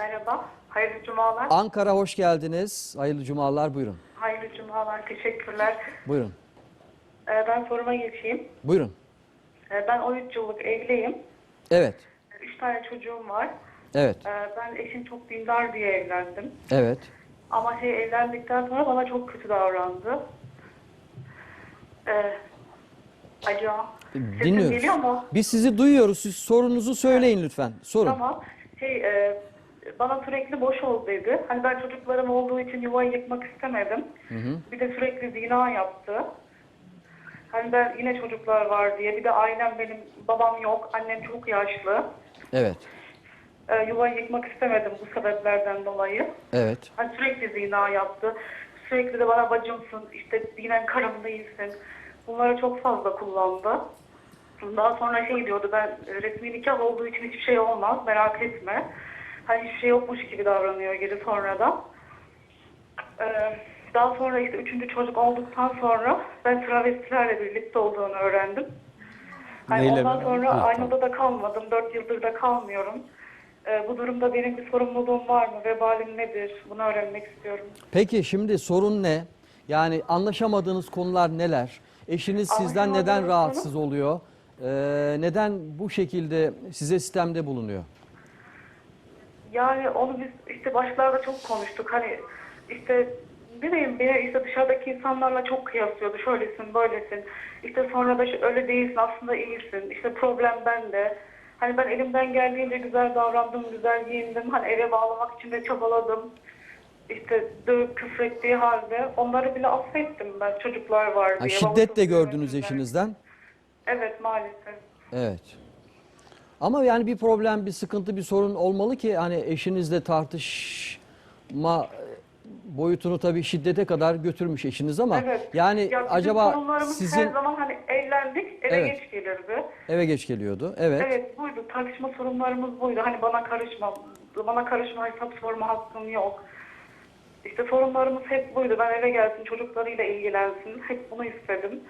Merhaba, hayırlı cumalar. Ankara hoş geldiniz. Hayırlı cumalar buyurun. Hayırlı cumalar, teşekkürler. Buyurun. Ee, ben soruma geçeyim. Buyurun. Ee, ben 13 yıllık evliyim. Evet. 3 tane çocuğum var. Evet. Ee, ben eşim çok dindar diye evlendim. Evet. Ama şey evlendikten sonra bana çok kötü davrandı. Ee. Sesim Dinliyoruz. geliyor mu? Biz sizi duyuyoruz. Siz sorunuzu söyleyin lütfen. Sorun. Tamam. Şey, e, bana sürekli boş ol dedi. Hani ben çocuklarım olduğu için yuvayı yıkmak istemedim. Bir de sürekli zina yaptı. Hani ben yine çocuklar var diye. Bir de ailem benim, babam yok, annem çok yaşlı. Evet. E, yuvayı yıkmak istemedim bu sebeplerden dolayı. Evet. Hani sürekli zina yaptı. Sürekli de bana bacımsın, işte dinen karım değilsin. Bunları çok fazla kullandı. Daha sonra şey diyordu ben resmi nikah olduğu için hiçbir şey olmaz merak etme. Hani hiçbir şey yokmuş gibi davranıyor geri sonradan. Ee, daha sonra işte üçüncü çocuk olduktan sonra ben travestilerle birlikte olduğunu öğrendim. Hani Neyle ondan mi? sonra Ha, aynı odada kalmadım. Dört yıldır da kalmıyorum. Ee, bu durumda benim bir sorumluluğum var mı? Vebalim nedir? Bunu öğrenmek istiyorum. Peki şimdi sorun ne? Yani anlaşamadığınız konular neler? Eşiniz sizden neden rahatsız oluyor? Ee, neden bu şekilde size sistemde bulunuyor? Yani onu biz işte başlarda çok konuştuk. Hani işte ne bileyim beni işte dışarıdaki insanlarla çok kıyaslıyordu. Şöylesin, böylesin. İşte sonra da öyle değilsin, aslında iyisin. İşte problem bende. Hani ben elimden geldiğince güzel davrandım, güzel giyindim. Hani eve bağlamak için de çabaladım. İşte dövüp küfrettiği halde onları bile affettim ben çocuklar var Ha, diye. şiddet babasız de gördünüz eşinizden. Evet maalesef. Evet. Ama yani bir problem, bir sıkıntı, bir sorun olmalı ki hani eşinizle tartışma boyutunu tabii şiddete kadar götürmüş eşiniz ama Evet. yani Ya bizim acaba sorunlarımız her sizin zaman hani evlendik eve Evet. geç gelirdi. eve geç geliyordu. Evet. Evet buydu. Tartışma sorunlarımız buydu. Hani bana karışma, bana karışma hesap sorma hakkım yok. İşte sorunlarımız hep buydu. Ben eve gelsin, çocuklarıyla ilgilensin. Hep bunu istedim.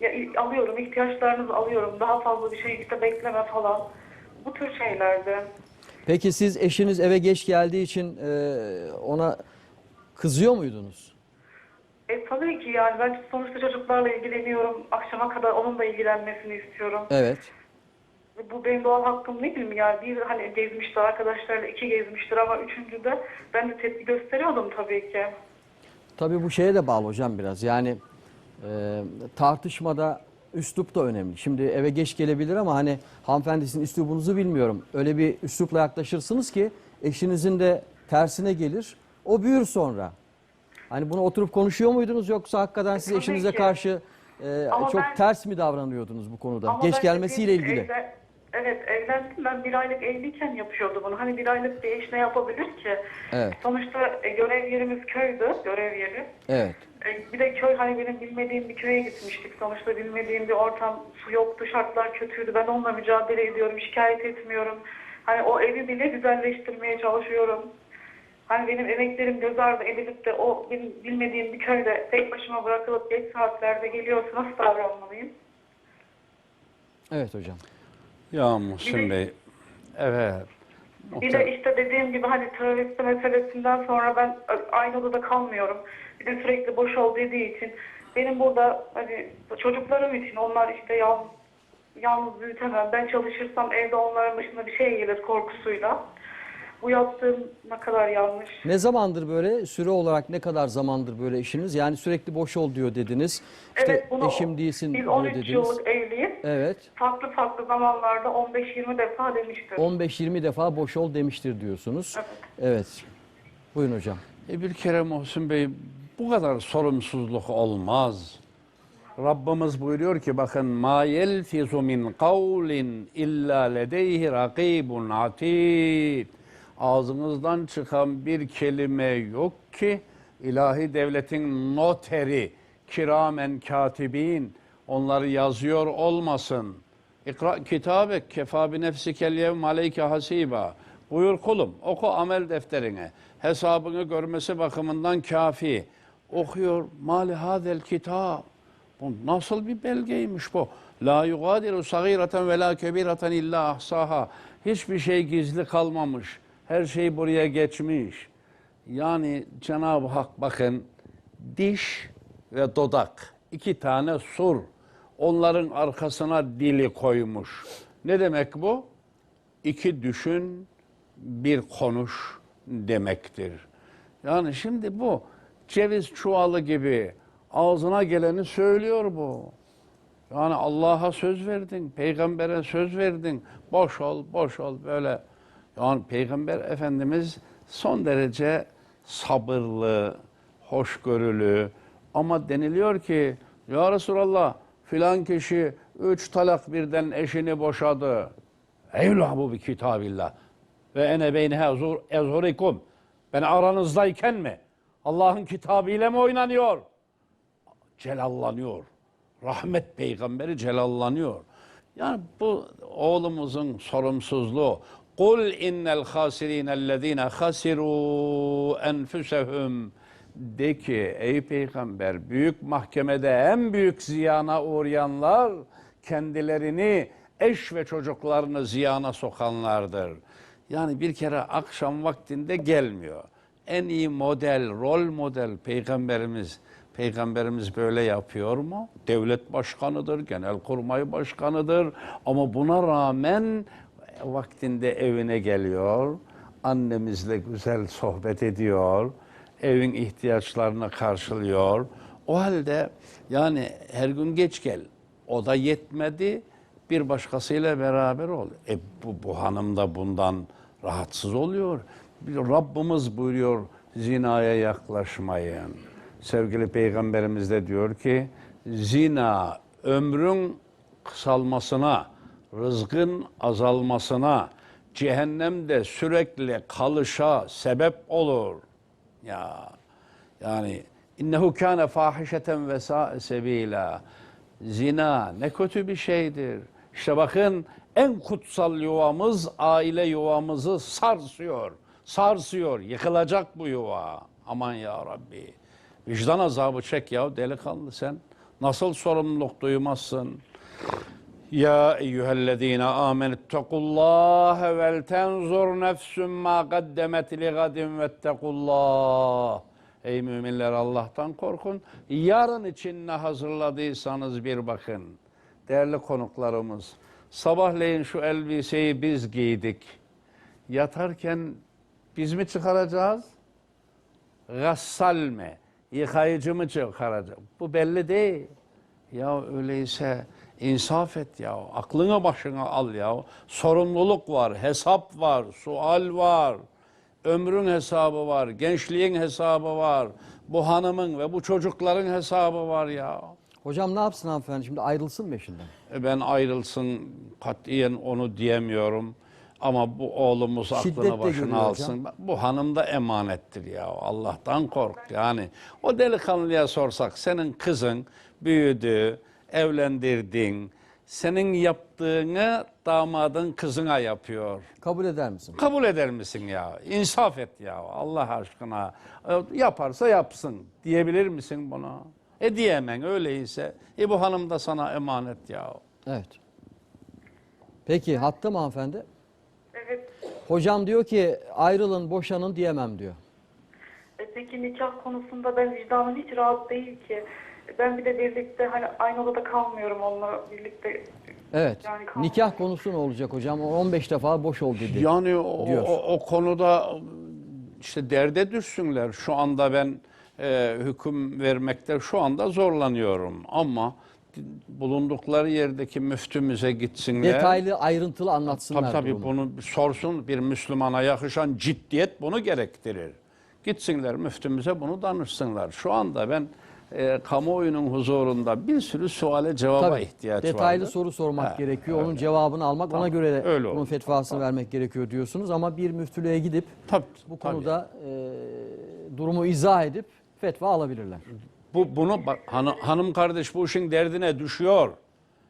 Ya alıyorum, ihtiyaçlarınızı alıyorum. Daha fazla bir şey işte bekleme falan. Bu tür şeylerdi. Peki siz eşiniz eve geç geldiği için e, ona kızıyor muydunuz? E tabii ki yani ben sonuçta çocuklarla ilgileniyorum. Akşama kadar onun da ilgilenmesini istiyorum. Evet. Ve Bu benim doğal hakkım değil mi? Yani bir hani gezmiştir arkadaşlarla iki gezmiştir ama üçüncüde ben de tepki gösteriyordum tabii ki. Tabii bu şeye de bağlı hocam biraz. Yani e, tartışmada üslup da önemli. Şimdi eve geç gelebilir ama hani hanımefendi sizin üslubunuzu bilmiyorum. Öyle bir üslupla yaklaşırsınız ki eşinizin de tersine gelir. O büyür sonra. Hani bunu oturup konuşuyor muydunuz yoksa hakikaten siz tabii eşinize ki. karşı e, Ama çok ben- ters mi davranıyordunuz bu konuda? Ama geç ben gelmesiyle ilgili. evlen- evet evlendim ben bir aylık evliyken yapıyordu bunu. Hani bir aylık bir eş ne yapabilir ki? Evet. Sonuçta e, görev yerimiz köydü, görev yeri. Evet. E, Bir de köy hani benim bilmediğim bir köye gitmiştik. Sonuçta bilmediğim bir ortam, su yoktu, şartlar kötüydü. Ben onunla mücadele ediyorum, şikayet etmiyorum. Hani o evi bile güzelleştirmeye çalışıyorum. Hani benim emeklerim göz ardı edilip de o benim bilmediğim bir köyde tek başıma bırakılıp geç saatlerde geliyorsa nasıl davranmalıyım? Evet hocam. Ya Muhsin Bey, evet. Bir de işte dediğim gibi hani travesti meselesinden sonra ben aynı odada kalmıyorum. Bir de sürekli boş ol dediği için benim burada hani çocuklarım için onlar işte yalnız, yalnız büyütemem. Ben çalışırsam evde onların başına bir şey gelir korkusuyla. Bu yaptığım ne kadar yanlış. Ne zamandır böyle süre olarak ne kadar zamandır böyle eşiniz? Yani sürekli boş ol diyor dediniz. İşte evet bunu eşim değilsin biz diyor 13 dediniz. yıllık evliyiz. Evet. Farklı farklı zamanlarda 15-20 defa demiştir. 15-20 defa boş ol demiştir diyorsunuz. Evet. Evet. Buyurun hocam. E bir kere Muhsin Bey bu kadar sorumsuzluk olmaz. Rabbimiz buyuruyor ki bakın ma yelfizu min kavlin illa ledeyhi rakibun atid. Ağzınızdan çıkan bir kelime yok ki ilahi devletin noteri, kiramen katibin onları yazıyor olmasın. İkra kitabek kefa bi nefsikel yevm aleyke hasiba. Buyur kulum oku amel defterine. Hesabını görmesi bakımından kafi. Okuyor mali hadel kitab. Bu nasıl bir belgeymiş bu? La yugadiru sagireten ve la kebireten illa ahsaha. Hiçbir şey gizli kalmamış. Her şey buraya geçmiş. Yani Cenab-ı Hak bakın diş ve dudak iki tane sur. Onların arkasına dili koymuş. Ne demek bu? İki düşün, bir konuş demektir. Yani şimdi bu ceviz çuvalı gibi ağzına geleni söylüyor bu. Yani Allah'a söz verdin, peygambere söz verdin. Boş ol, boş ol böyle. Yani peygamber efendimiz son derece sabırlı, hoşgörülü ama deniliyor ki ya Resulallah filan kişi üç talak birden eşini boşadı. Eyvallah bu bir kitabillah. Ve ene beynehe ezhurikum. Ben aranızdayken mi? Allah'ın kitabıyla mı oynanıyor? celallanıyor. Rahmet peygamberi celallanıyor. Yani bu oğlumuzun sorumsuzluğu. Kul innel hasirinellezine hasiru enfusehum de ki ey peygamber büyük mahkemede en büyük ziyana uğrayanlar kendilerini eş ve çocuklarını ziyana sokanlardır. Yani bir kere akşam vaktinde gelmiyor. En iyi model, rol model peygamberimiz. Peygamberimiz böyle yapıyor mu? Devlet başkanıdır, genelkurmay başkanıdır ama buna rağmen vaktinde evine geliyor. Annemizle güzel sohbet ediyor. Evin ihtiyaçlarını karşılıyor. O halde yani her gün geç gel. O da yetmedi. Bir başkasıyla beraber ol. E bu, bu hanım da bundan rahatsız oluyor. Rabbimiz buyuruyor zinaya yaklaşmayın. Sevgili Peygamberimiz de diyor ki zina ömrün kısalmasına, rızkın azalmasına, cehennemde sürekli kalışa sebep olur. Ya yani innehu kana fahişeten ve sebila. Zina ne kötü bir şeydir. İşte bakın en kutsal yuvamız aile yuvamızı sarsıyor. Sarsıyor. Yıkılacak bu yuva. Aman ya Rabbi. Vicdan azabı çek ya delikanlı sen. Nasıl sorumluluk duymazsın? Ya eyyühellezine amenüttekullâhe vel tenzur nefsün ma kaddemet li gadin vettekullah. Ey müminler Allah'tan korkun. Yarın için ne hazırladıysanız bir bakın. Değerli konuklarımız, sabahleyin şu elbiseyi biz giydik. Yatarken biz mi çıkaracağız? Gassal mi? Yıkayıcı mı çıkaracak? Bu belli değil. Ya öyleyse insaf et ya. Aklını başına al ya. Sorumluluk var, hesap var, sual var. Ömrün hesabı var, gençliğin hesabı var. Bu hanımın ve bu çocukların hesabı var ya. Hocam ne yapsın hanımefendi şimdi ayrılsın mı eşinden? E Ben ayrılsın katiyen onu diyemiyorum. Ama bu oğlumuz Şiddet aklını başına alsın. Bu hanım da emanettir ya. Allah'tan kork. Yani o delikanlıya sorsak senin kızın büyüdü, evlendirdin. Senin yaptığını damadın kızına yapıyor. Kabul eder misin? Kabul eder misin ya? İnsaf et ya Allah aşkına. E, Yaparsa yapsın. Diyebilir misin buna? E diyemen öyleyse. E bu hanım da sana emanet ya. Evet. Peki hatta mı hanımefendi? Evet. Hocam diyor ki ayrılın boşanın diyemem diyor. E peki nikah konusunda ben vicdanım hiç rahat değil ki. Ben bir de birlikte hani aynı odada kalmıyorum onunla birlikte. Evet. Yani. Nikah konusu ne olacak hocam? O 15 defa boş ol dedi. Yani o, diyor. o, o konuda işte derde düşsünler. Şu anda ben e, hüküm vermekte şu anda zorlanıyorum ama bulundukları yerdeki müftümüze gitsinler. Detaylı ayrıntılı anlatsınlar Tabii tabii durumu. bunu sorsun bir Müslümana yakışan ciddiyet bunu gerektirir. Gitsinler müftümüze bunu danışsınlar. Şu anda ben e, kamuoyunun huzurunda bir sürü suale cevaba Tabii, ihtiyaç var. detaylı soru sormak Ha, gerekiyor. Onun öyle. cevabını almak, ona göre de öyle bunun olur. fetvasını vermek gerekiyor diyorsunuz. Ama bir müftülüğe gidip Tabii, bu tabii. konuda e, durumu izah edip fetva alabilirler. Bu bunu bak hanım, hanım kardeş bu işin derdine düşüyor.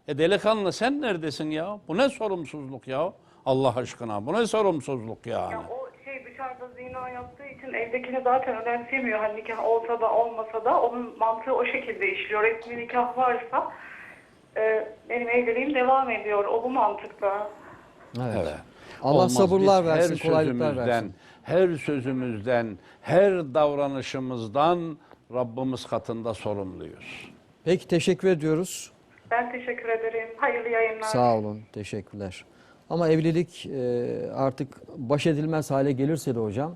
E delikanlı sen neredesin ya? Bu ne sorumsuzluk ya? Allah aşkına bu ne sorumsuzluk yani? Ya o dışarıda zina yaptığı için evdekini zaten önemsemiyor. Hani nikah olsa da olmasa da onun mantığı o şekilde işliyor. Resmi nikah varsa e, benim evliliğim devam ediyor. O bu mantıkla. Evet. Evet. Allah Olmaz. sabırlar Biz versin, her kolaylıklar versin. Her sözümüzden, her davranışımızdan Rabbimiz katında sorumluyuz. Peki teşekkür ediyoruz. Ben teşekkür ederim. Hayırlı yayınlar. Sağ olun. Teşekkürler. Ama evlilik e, artık baş edilmez hale gelirse de hocam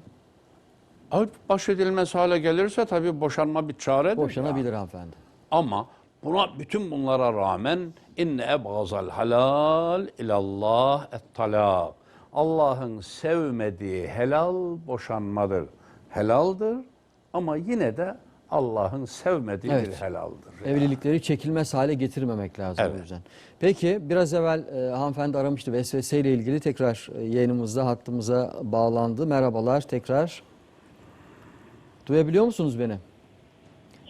Ay, Baş edilmez hale gelirse tabii boşanma bir çaredir. boşanabilir ya. hanımefendi. Ama buna bütün bunlara rağmen inne ebgazal halal ilallah et-talak. Allah'ın sevmediği helal boşanmadır. Helaldir ama yine de Allah'ın sevmediği bir Evet. helaldir. Evlilikleri çekilmez hale getirmemek lazım o Evet. yüzden. Peki biraz evvel e, hanımefendi aramıştı vesvese ile ilgili tekrar e, yayınımızda hattımıza bağlandı. Merhabalar tekrar. Duyabiliyor musunuz beni?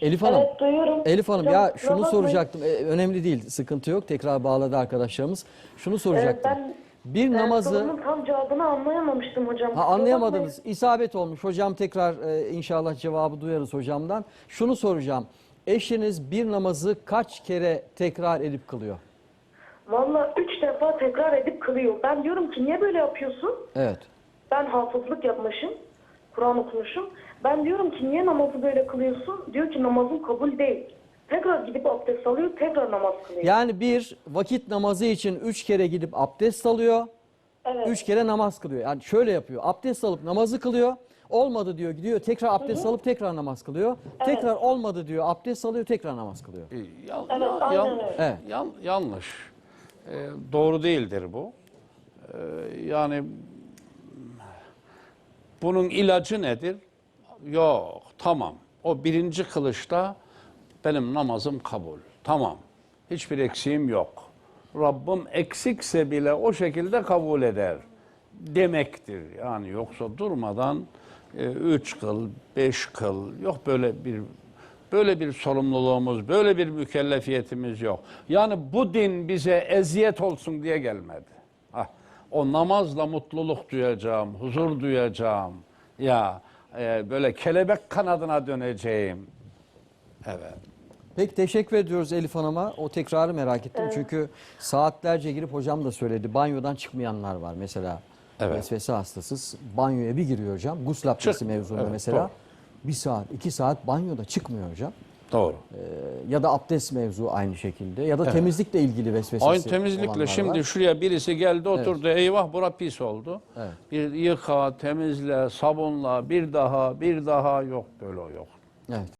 Elif Hanım. Evet duyuyorum. Elif Hanım Hocam, ya şunu soracaktım. E, önemli değil, sıkıntı yok. Tekrar bağladı arkadaşlarımız. Şunu soracaktım. ben, bir namazı sorunun tam cevabını anlayamamıştım hocam. Ha anlayamadınız. İsabet olmuş. Hocam tekrar e, inşallah cevabı duyarız hocamdan. Şunu soracağım. Eşiniz bir namazı kaç kere tekrar edip kılıyor? Valla üç defa tekrar edip kılıyor. Ben diyorum ki niye böyle yapıyorsun? Evet. Ben hafızlık yapmışım. Kur'an okumuşum. Ben diyorum ki niye namazı böyle kılıyorsun? Diyor ki namazın kabul değil. Tekrar gidip abdest alıyor, tekrar namaz kılıyor. Yani bir vakit namazı için üç kere gidip abdest alıyor. evet. Üç kere namaz kılıyor. Yani şöyle yapıyor. Abdest alıp namazı kılıyor. Olmadı diyor gidiyor tekrar abdest alıp tekrar namaz kılıyor. Tekrar olmadı diyor abdest alıyor tekrar namaz kılıyor. E, yan- Evet, yan- yan-. Evet. yan- yanlış. E, doğru değildir bu. E, yani bunun ilacı nedir? Yok, tamam. O birinci kılışta benim namazım kabul. Tamam. Hiçbir eksiğim yok. Rabbim eksikse bile o şekilde kabul eder demektir. Yani yoksa durmadan e, üç kıl, beş kıl yok böyle bir böyle bir sorumluluğumuz, böyle bir mükellefiyetimiz yok. Yani bu din bize eziyet olsun diye gelmedi. Ah, o namazla mutluluk duyacağım, huzur duyacağım. Ya e, böyle kelebek kanadına döneceğim. Evet. Peki teşekkür ediyoruz Elif Hanım'a. O tekrarı merak ettim. Çünkü saatlerce girip hocam da söyledi. Banyodan çıkmayanlar var mesela. Evet. Vesvese hastası. Banyoya bir giriyor hocam. Gusül abdesti mevzunda Evet, mesela. doğru. Bir saat, iki saat banyoda çıkmıyor hocam. Doğru. Ee, ya da abdest mevzu aynı şekilde. Ya da temizlikle ilgili vesvesesi Aynı temizlikle şimdi var. şuraya birisi geldi oturdu. Eyvah bura pis oldu. Evet. Bir yıka, temizle, sabunla, bir daha, bir daha yok böyle yok. Evet.